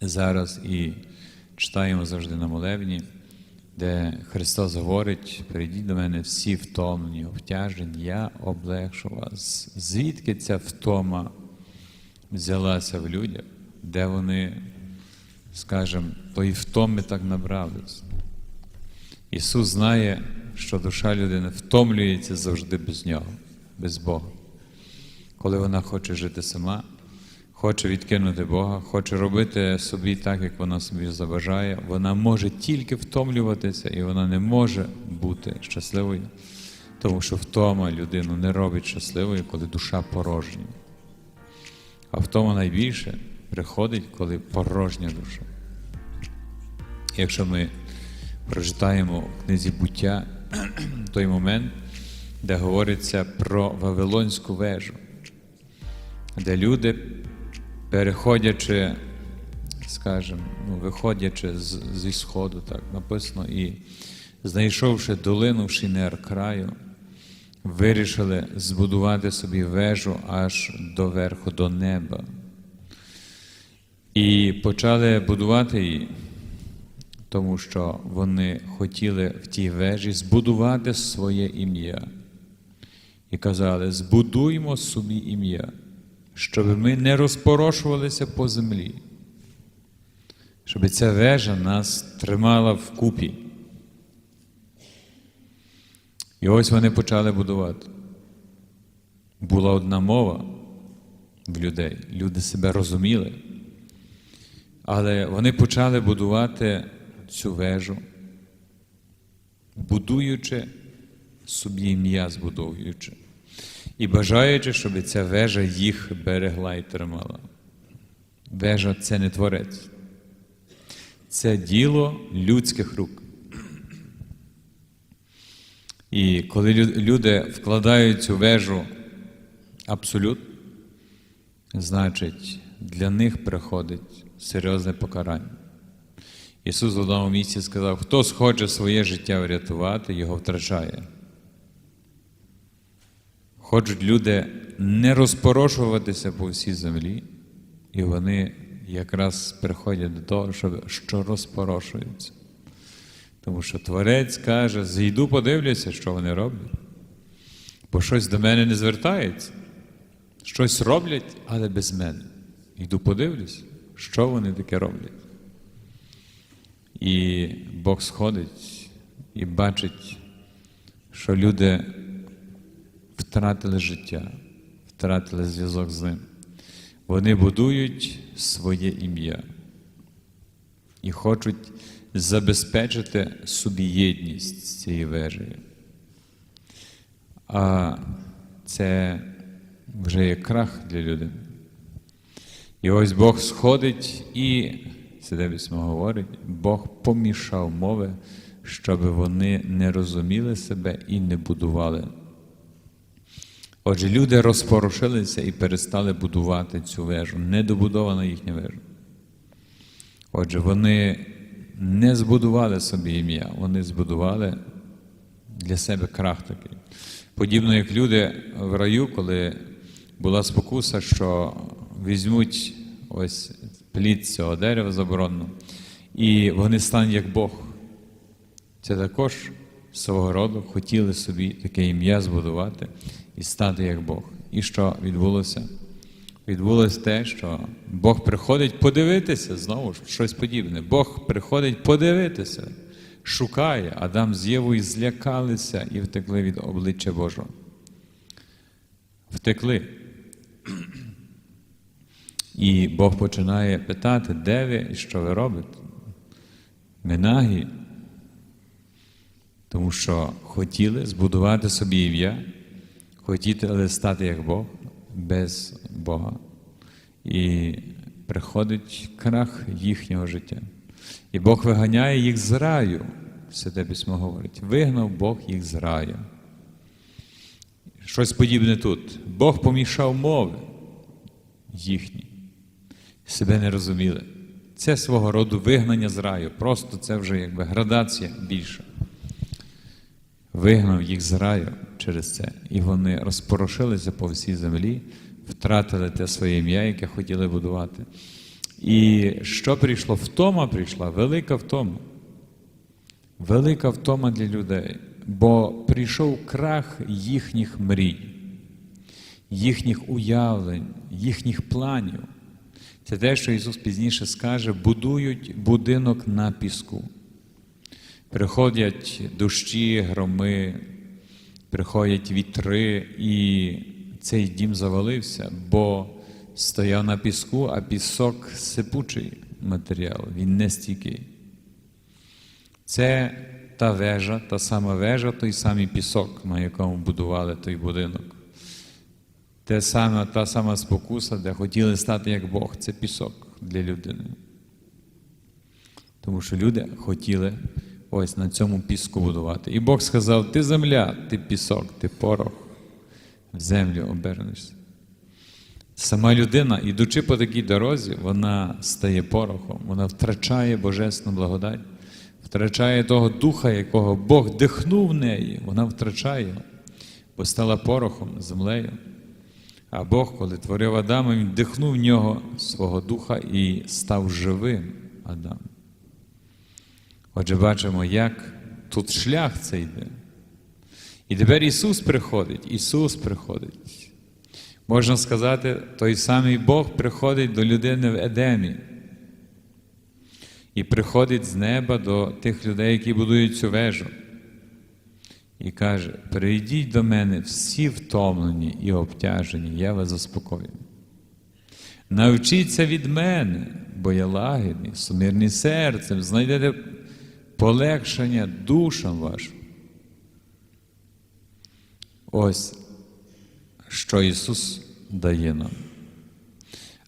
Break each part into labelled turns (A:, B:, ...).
A: зараз і читаємо завжди на молебні, де Христос говорить: прийдіть до мене всі втомлені, обтяжені, я облегшу вас. Звідки ця втома взялася в людях, де вони, скажімо, тої втоми так набрались? Ісус знає, що душа людини втомлюється завжди без Нього, без Бога. Коли вона хоче жити сама, хоче відкинути Бога, хоче робити собі так, як вона собі забажає, вона може тільки втомлюватися і вона не може бути щасливою, тому що втома людину не робить щасливою, коли душа порожня. А втома найбільше приходить, коли порожня душа. Якщо ми прочитаємо в книзі буття той момент, де говориться про Вавилонську вежу, де люди, переходячи, скажімо, ну, виходячи з, зі сходу, так написано, і знайшовши долину в Шинер краю, вирішили збудувати собі вежу аж до верху, до неба. І почали будувати її, тому що вони хотіли в тій вежі збудувати своє ім'я. І казали: збудуймо собі ім'я, щоб ми не розпорошувалися по землі, щоб ця вежа нас тримала вкупі. І ось вони почали будувати. Була одна мова в людей, люди себе розуміли, але вони почали будувати цю вежу, будуючи собі ім'я збудовуючи. І бажаючи, щоб ця вежа їх берегла і тримала. Вежа це не творець. Це діло людських рук. І коли люди вкладають цю вежу абсолют, значить для них приходить серйозне покарання. Ісус в одному місці сказав: хто схоче своє життя врятувати, його втрачає. Хочуть люди не розпорошуватися по всій землі, і вони якраз приходять до того, що, розпорошуються. Тому що Творець каже: зійду, подивлюся, що вони роблять, бо щось до мене не звертається, щось роблять, але без мене. Йду подивлюся, що вони таке роблять. І Бог сходить і бачить, що люди втратили життя, втратили зв'язок з ним. Вони будують своє ім'я і хочуть забезпечити собі єдність з цією вежею. А це вже є крах для людини. І ось Бог сходить і, Святе Письмо говорить, Бог помішав мови, щоб вони не розуміли себе і не будували. Отже, люди розпорошилися і перестали будувати цю вежу, недобудована їхня вежа. Отже, вони не збудували собі ім'я, вони збудували для себе крах такий. Подібно як люди в раю, коли була спокуса, що візьмуть ось плід цього дерева заборонено, і вони стануть як Бог. Це також свого роду хотіли собі таке ім'я збудувати і стати як Бог. І що відбулося? Відбулося те, що Бог приходить подивитися знову ж щось подібне. Бог приходить подивитися, шукає, Адам з Євою злякалися і втекли від обличчя Божого. Втекли. І Бог починає питати, де ви і що ви робите? Ми нагі, тому що хотіли збудувати собі ім'я, хотіли стати як Бог без Бога. І приходить крах їхнього життя. І Бог виганяє їх з раю. Святе письмо говорить, вигнав Бог їх з раю. Щось подібне тут. Бог помішав мови їхні. Себе не розуміли. Це свого роду вигнання з раю. Просто це вже якби градація більша. Вигнав їх з раю через це. І вони розпорошилися по всій землі, втратили те своє ім'я, яке хотіли будувати. І що прийшло? Втома прийшла, велика втома. Велика втома для людей, бо прийшов крах їхніх мрій, їхніх уявлень, їхніх планів. Це те, що Ісус пізніше скаже, будують будинок на піску. Приходять дощі, громи, приходять вітри, і цей дім завалився, бо стояв на піску, а пісок сипучий матеріал, він не стійкий. Це та вежа, та сама вежа, той самий пісок, на якому будували той будинок. Те саме, та сама спокуса, де хотіли стати як Бог, це пісок для людини. Тому що люди хотіли ось на цьому піску будувати. І Бог сказав: ти земля, ти пісок, ти порох, в землю обернешся. Сама людина, ідучи по такій дорозі, вона стає порохом, вона втрачає божественну благодать, втрачає того духа, якого Бог дихнув в неї, вона втрачає, бо стала порохом, землею. А Бог, коли творив Адама, він дихнув в нього свого духа і став живим Адам. Отже, бачимо, як тут шлях цей йде. І тепер Ісус приходить, Ісус приходить. Можна сказати, той самий Бог приходить до людини в Едемі. І приходить з неба до тих людей, які будують цю вежу. І каже: прийдіть до мене всі втомлені і обтяжені, я вас заспокою. Навчіться від мене, бо я лагідний, сумирний серцем, знайдете полегшення душам вашим. Ось що Ісус дає нам.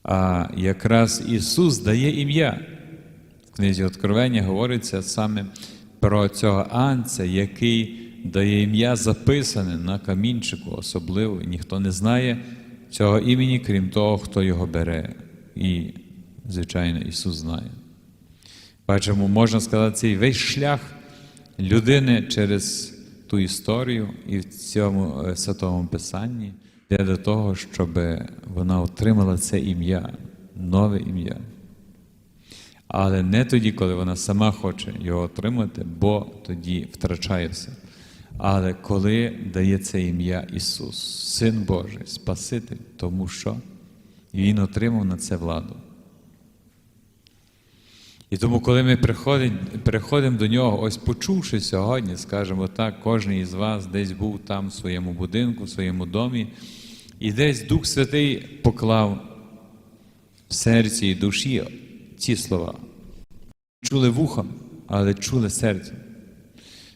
A: А якраз Ісус дає ім'я. В книзі Откровення говориться саме про цього анця, який дає ім'я записане на камінчику особливо. Ніхто не знає цього імені, крім того, хто його бере. І, звичайно, Ісус знає. Бачимо, можна сказати, цей весь шлях людини через ту історію і в цьому е, святому Писанні йде до того, щоб вона отримала це ім'я, нове ім'я. Але не тоді, коли вона сама хоче його отримати, бо тоді втрачає все. Але коли дає це ім'я Ісус, Син Божий, Спаситель, тому що Він отримав на це владу. І тому, коли ми приходимо, до нього, ось почувши сьогодні, скажімо так, кожен із вас десь був там в своєму будинку, в своєму домі, і десь Дух Святий поклав в серці і душі ці слова. Чули вухом, але чули серцем.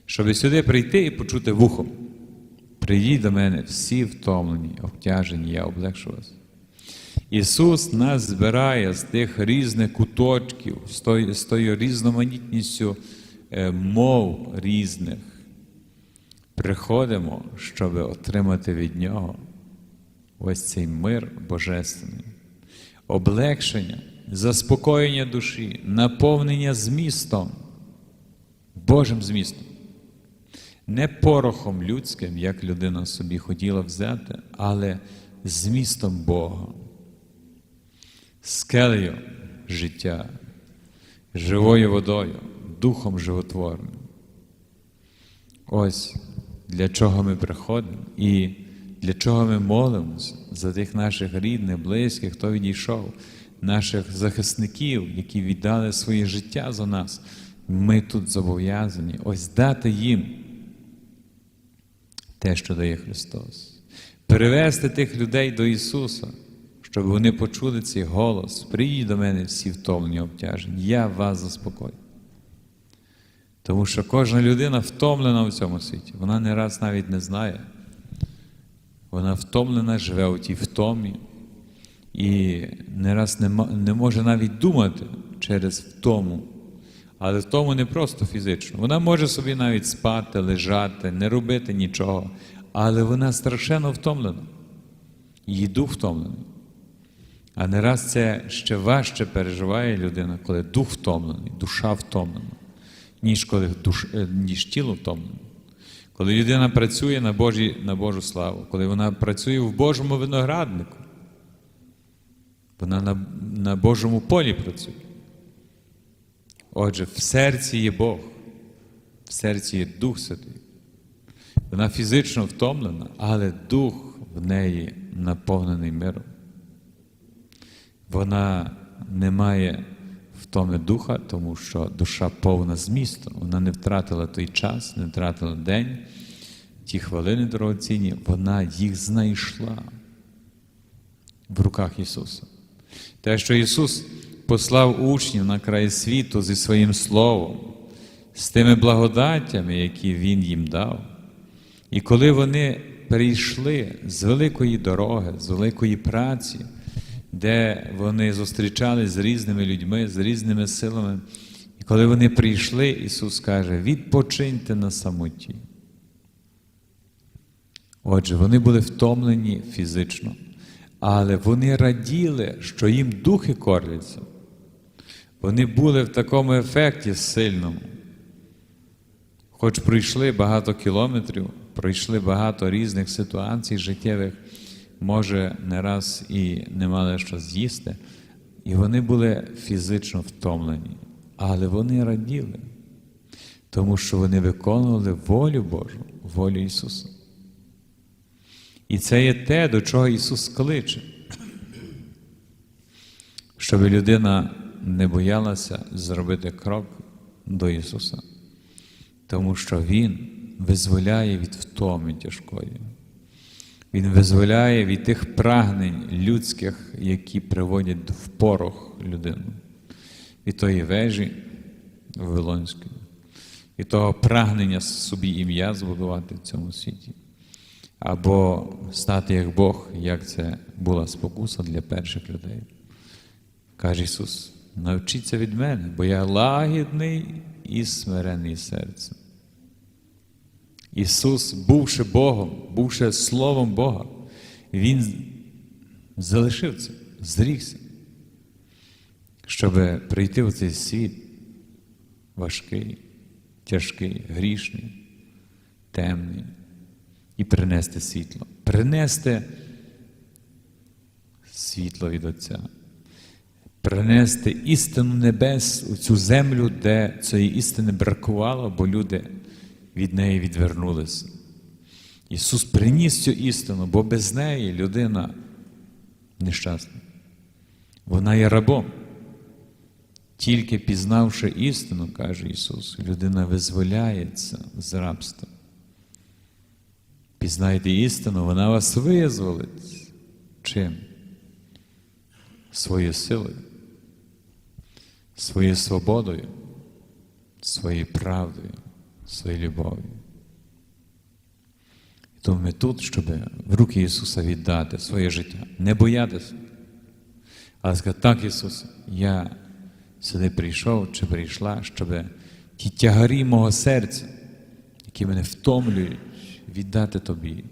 A: Щоб сюди прийти і почути вухом. Прийдіть до мене всі втомлені, обтяжені, я облегшу вас. Ісус нас збирає з тих різних куточків, з тою, з тою різноманітністю е, мов різних. Приходимо, щоб отримати від Нього ось цей мир божественний, облегшення, заспокоєння душі, наповнення змістом, Божим змістом. Не порохом людським, як людина собі хотіла взяти, але змістом Бога скелею життя, живою водою, духом животворним. Ось для чого ми приходимо і для чого ми молимося за тих наших рідних, близьких, хто відійшов, наших захисників, які віддали своє життя за нас. Ми тут зобов'язані ось дати їм те, що дає Христос, перевести тих людей до Ісуса щоб вони почули цей голос, приїдь до мене всі втомлені обтяжені, я вас заспокою. Тому що кожна людина втомлена в цьому світі, вона не раз навіть не знає. Вона втомлена, живе у тій втомі і не раз не, не може навіть думати через втому. Але втому не просто фізично. Вона може собі навіть спати, лежати, не робити нічого, але вона страшенно втомлена. Її дух втомлений. А не раз це ще важче переживає людина, коли дух втомлений, душа втомлена, ніж коли душ, е, ніж тіло втомлене. Коли людина працює на, Божі, на Божу славу, коли вона працює в Божому винограднику, вона на Божому полі працює. Отже, в серці є Бог, в серці є Дух Святий. Вона фізично втомлена, але дух в неї наповнений миром. Вона не має втоми духа, тому що душа повна змісту. Вона не втратила той час, не втратила день, ті хвилини дорогоцінні, вона їх знайшла в руках Ісуса. Те, що Ісус послав учнів на край світу зі своїм Словом, з тими благодаттями, які Він їм дав. І коли вони перейшли з великої дороги, з великої праці, де вони зустрічались з різними людьми, з різними силами, і коли вони прийшли, Ісус каже: відпочиньте на самоті. Отже, вони були втомлені фізично, але вони раділи, що їм духи корляться. Вони були в такому ефекті сильному. Хоч пройшли багато кілометрів, пройшли багато різних ситуацій життєвих, може, не раз і не мали що з'їсти, і вони були фізично втомлені, але вони раділи, тому що вони виконували волю Божу, волю Ісуса. І це є те, до чого Ісус кличе, щоб людина не боялася зробити крок до Ісуса, тому що Він визволяє від втоми тяжкої. Він визволяє від тих прагнень людських, які приводять в порох людину, від тої вежі Вавилонської, від того прагнення собі ім'я збудувати в цьому світі, або стати як Бог, як це була спокуса для перших людей. Каже Ісус, навчіться від мене, бо я лагідний і смирений серцем. Ісус, бувши Богом, бувши Словом Бога, Він залишив це, зрікся, щоб прийти в цей світ важкий, тяжкий, грішний, темний, і принести світло, принести світло від Отця, принести істину небес у цю землю, де цієї істини бракувало, бо люди від неї відвернулися. Ісус приніс цю істину, бо без неї людина нещасна. Вона є рабом. Тільки пізнавши істину, каже Ісус, людина визволяється з рабства. Пізнайте істину, вона вас визволить. Чим? Своєю силою, своєю свободою, своєю правдою своєю любов'ю. Тому ми тут, щоб в руки Ісуса віддати своє життя, не боятися, але сказати, так, Ісус, я сюди прийшов чи прийшла, щоб ті тягарі мого серця, які мене втомлюють, віддати Тобі.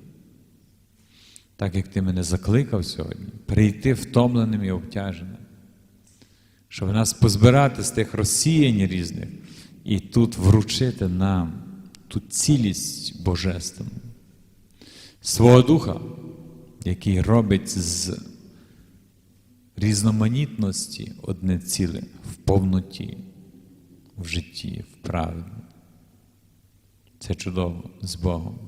A: Так як Ти мене закликав сьогодні, прийти втомленим і обтяженим, щоб нас позбирати з тих розсіянь різних і тут вручити нам ту цілість Божественну, свого Духа, який робить з різноманітності одне ціле в повноті, в житті, в правді. Це чудово з Богом.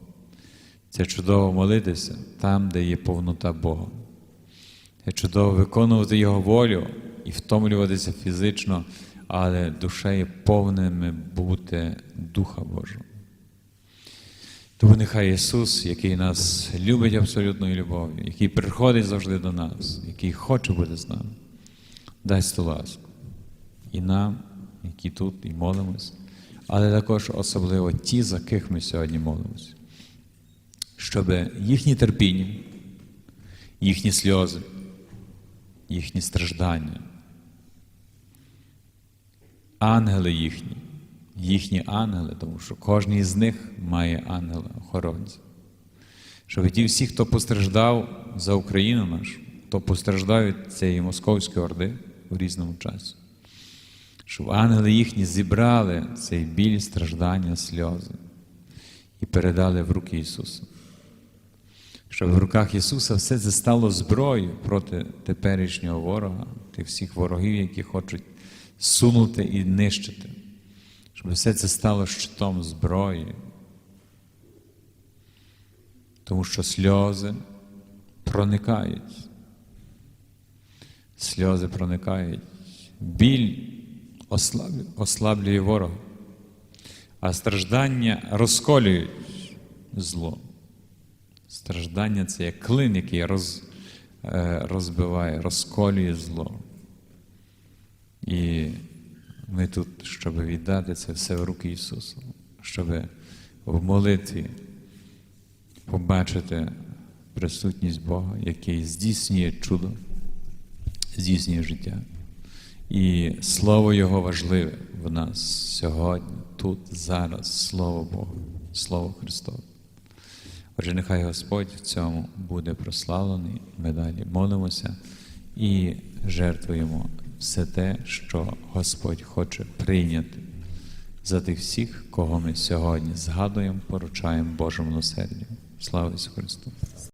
A: Це чудово молитися там, де є повнота Бога. Це чудово виконувати Його волю і втомлюватися фізично але душею повними бути Духа Божого. Тому нехай Ісус, який нас любить абсолютною любов'ю, який приходить завжди до нас, який хоче бути з нами, дасть ту ласку. І нам, які тут і молимось, але також особливо ті, за ких ми сьогодні молимося, щоб їхні терпіння, їхні сльози, їхні страждання ангели їхні, їхні ангели, тому що кожен із них має ангела-охоронця. Щоб ті всі, хто постраждав за Україну нашу, хто постраждав від цієї московської орди у різному часі, щоб ангели їхні зібрали цей біль, страждання, сльози і передали в руки Ісуса. щоб в руках Ісуса все це стало зброєю проти теперішнього ворога, тих всіх ворогів, які хочуть сунути і нищити. Щоб все це стало щитом зброї. Тому що сльози проникають. Сльози проникають. Біль ослаблює, ворога, а страждання розколюють зло. Страждання це як клин, який роз, е, розбиває, розколює зло. І ми тут, щоб віддати це все в руки Ісуса, щоб в молитві побачити присутність Бога, який здійснює чудо, здійснює життя. І слово Його важливе в нас сьогодні, тут, зараз, Слово Бога, Слово Христове. Отже, нехай Господь в цьому буде прославлений. Ми далі молимося і жертвуємо все те, що Господь хоче прийняти за тих всіх, кого ми сьогодні згадуємо, поручаємо Божому милосердю. Слава Ісусу Христу!